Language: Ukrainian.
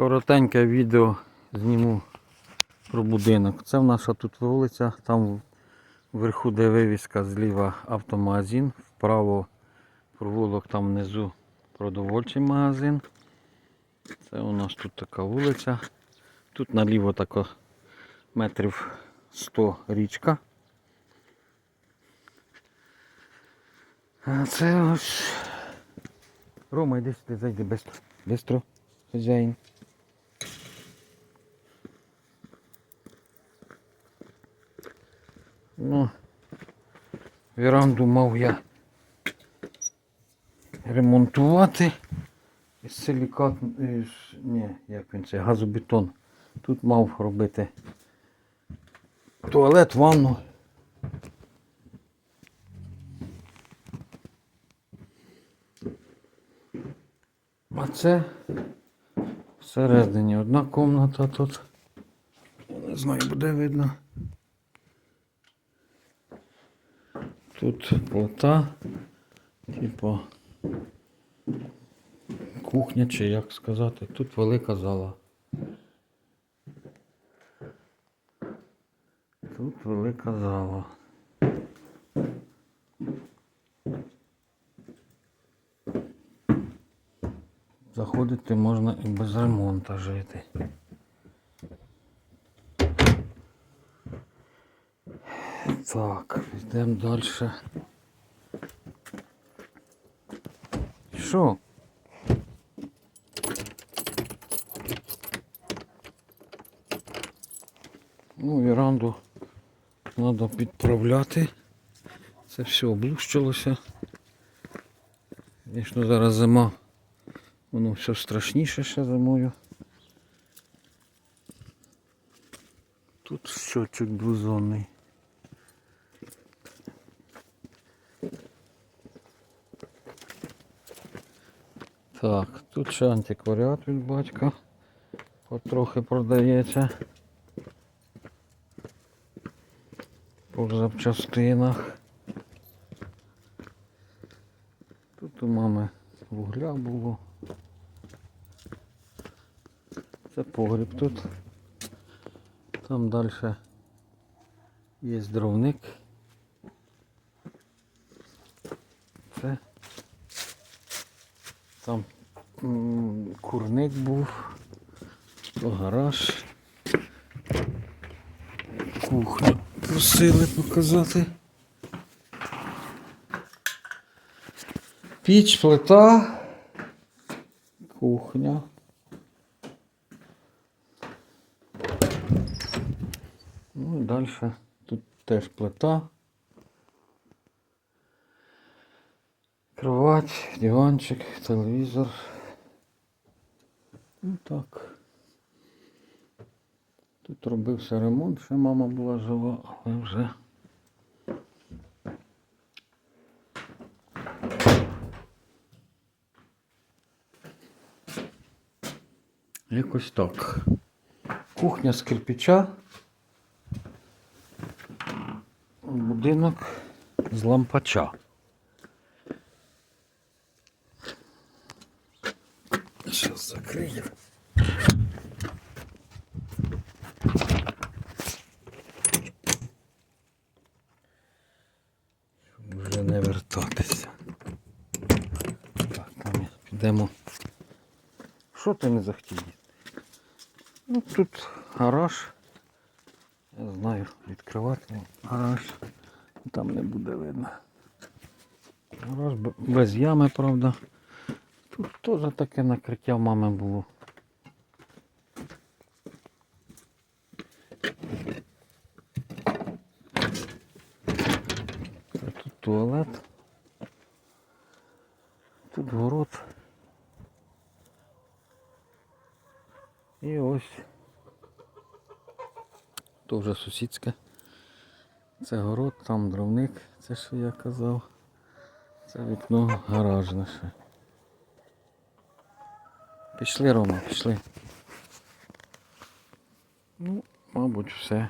Коротеньке відео зніму про будинок. Це в наша тут вулиця, там вверху де вивіска зліва автомагазин, вправо провулок там внизу продовольчий магазин. Це у нас тут така вулиця. Тут наліво тако метрів 100 річка. А це ось. Рома, йди сюди, зайди бистро. Бистро, хазяїн. Ну, веранду мав я ремонтувати. Із силікат, ні, як він це, газобетон. Тут мав робити туалет, ванну. А це всередині одна комната тут. Я Не знаю, буде видно. Тут плита, типу кухня чи як сказати. Тут велика зала. Тут велика зала. Заходити можна і без ремонту жити. Так, йдемо далі. Що? Ну, віранду треба підправляти. Це все облущилося. Звісно, зараз зима. Воно все страшніше ще зимою. Тут щочок двозонний. Так, тут ще антикваріат від батька. Потрохи продається. По запчастинах. Тут у мами вугля було. Це погріб тут. Там далі є дровник. Це там курник був, то гараж. Кухню просили показати. Піч, плита, кухня. Ну і далі тут теж плита. Кровать, диванчик, телевізор. Ну так. Тут робився ремонт, ще мама була жива, але вже. Якось так. Кухня з кирпича. Будинок з лампача. Закриємо. Щоб вже не вертатися. Так, там підемо. Що ти не захотів? Ну тут гараж. Я знаю, відкривати гараж. Там не буде видно. Гараж без ями, правда. Теж таке накриття в мами було. Тут туалет. Тут город. І ось. То вже сусідське. Це город, там дровник, це що я казав. Це вікно гаражне ще. Пішли, Рома, пішли. Ну, мабуть, все.